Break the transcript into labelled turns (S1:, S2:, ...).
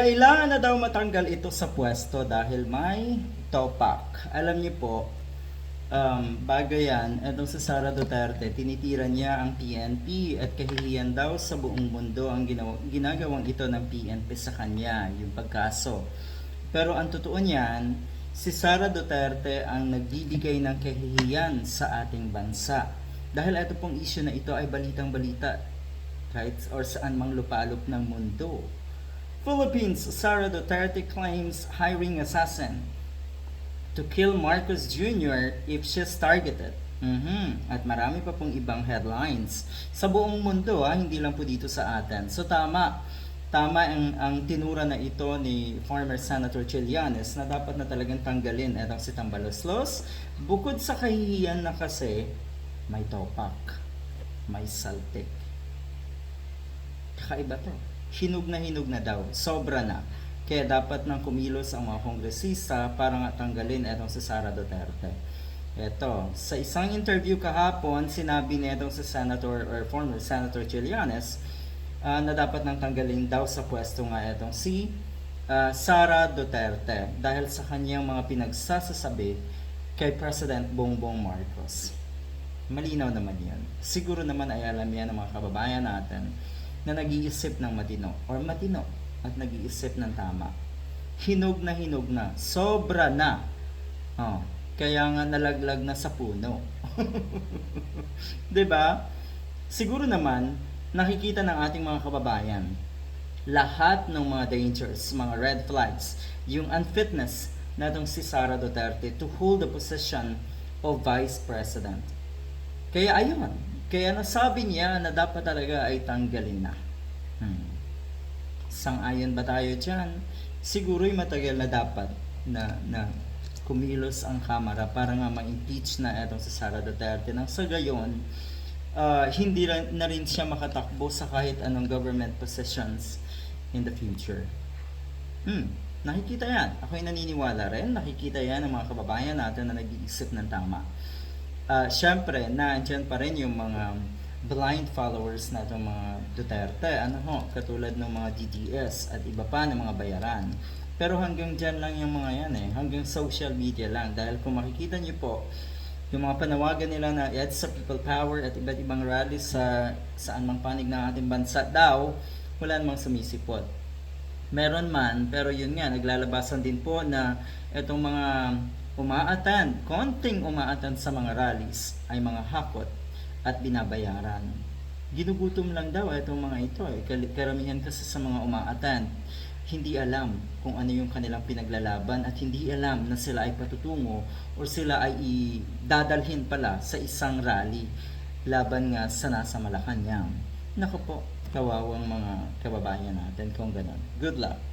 S1: Kailangan na daw matanggal ito sa pwesto dahil may topak. Alam niyo po, um, bago yan, itong si Sara Duterte, tinitira niya ang PNP at kahihiyan daw sa buong mundo ang ginawa, ginagawang ito ng PNP sa kanya, yung pagkaso. Pero ang totoo niyan, si Sara Duterte ang nagbibigay ng kahihiyan sa ating bansa. Dahil ito pong issue na ito ay balitang balita right? Or saan mang lupalop ng mundo. Philippines, Sara Duterte claims hiring assassin to kill Marcos Jr. if she's targeted. Mhm. At marami pa pong ibang headlines sa buong mundo, ah, hindi lang po dito sa atin. So tama, tama ang, ang tinura na ito ni former Senator Trillanes na dapat na talagang tanggalin itong si Tambaloslos. Bukod sa kahihiyan na kasi, may topak, may saltik. Kakaiba to. Hinog na hinog na daw. Sobra na. Kaya dapat nang kumilos ang mga kongresista para nga tanggalin itong si Sara Duterte. Eto, sa isang interview kahapon, sinabi nitong si Senator or former Senator Trillanes ah, na dapat nang tanggalin daw sa pwesto nga itong si ah, Sara Duterte dahil sa kanyang mga pinagsasasabi kay President Bongbong Marcos. Malinaw naman yan. Siguro naman ay alam yan ng mga kababayan natin na nag-iisip ng matino or matino at nag-iisip ng tama. Hinog na hinog na. Sobra na. Oh, kaya nga nalaglag na sa puno. 'Di ba? Siguro naman nakikita ng ating mga kababayan lahat ng mga dangers, mga red flags, yung unfitness natong si Sara Duterte to hold the position of Vice President. Kaya ayun, kaya nasabi niya na dapat talaga ay tanggalin na. Hmm. Sang-ayon ba tayo dyan? Siguro'y matagal na dapat na, na kumilos ang Kamara para nga ma-impeach na itong si Sara Duterte. Nang sa gayon, ah, hindi na rin siya makatakbo sa kahit anong government positions in the future. Hmm, nakikita yan. Ako'y naniniwala rin. Nakikita yan ng mga kababayan natin na nag-iisip ng tama. Ah, Siyempre, nandiyan pa rin yung mga blind followers na itong mga Duterte. Ano ho, katulad ng mga DDS at iba pa ng mga bayaran. Pero hanggang dyan lang yung mga yan eh. Hanggang social media lang. Dahil kung makikita niyo po, yung mga panawagan nila na EDSA People Power at iba't ibang rally sa saan mang panig ng ating bansa daw, wala namang sumisipot. Meron man, pero yun nga, naglalabasan din po na itong mga umaatan, konting umaatan sa mga rallies ay mga hakot at binabayaran. Ginugutom lang daw itong mga ito eh. Karamihan kasi sa mga umaatan, hindi alam kung ano yung kanilang pinaglalaban at hindi alam na sila ay patutungo o sila ay dadalhin pala sa isang rally laban nga sa nasa Malacanang. Naku po, kawawang mga kababayan natin kung ganon. Good luck!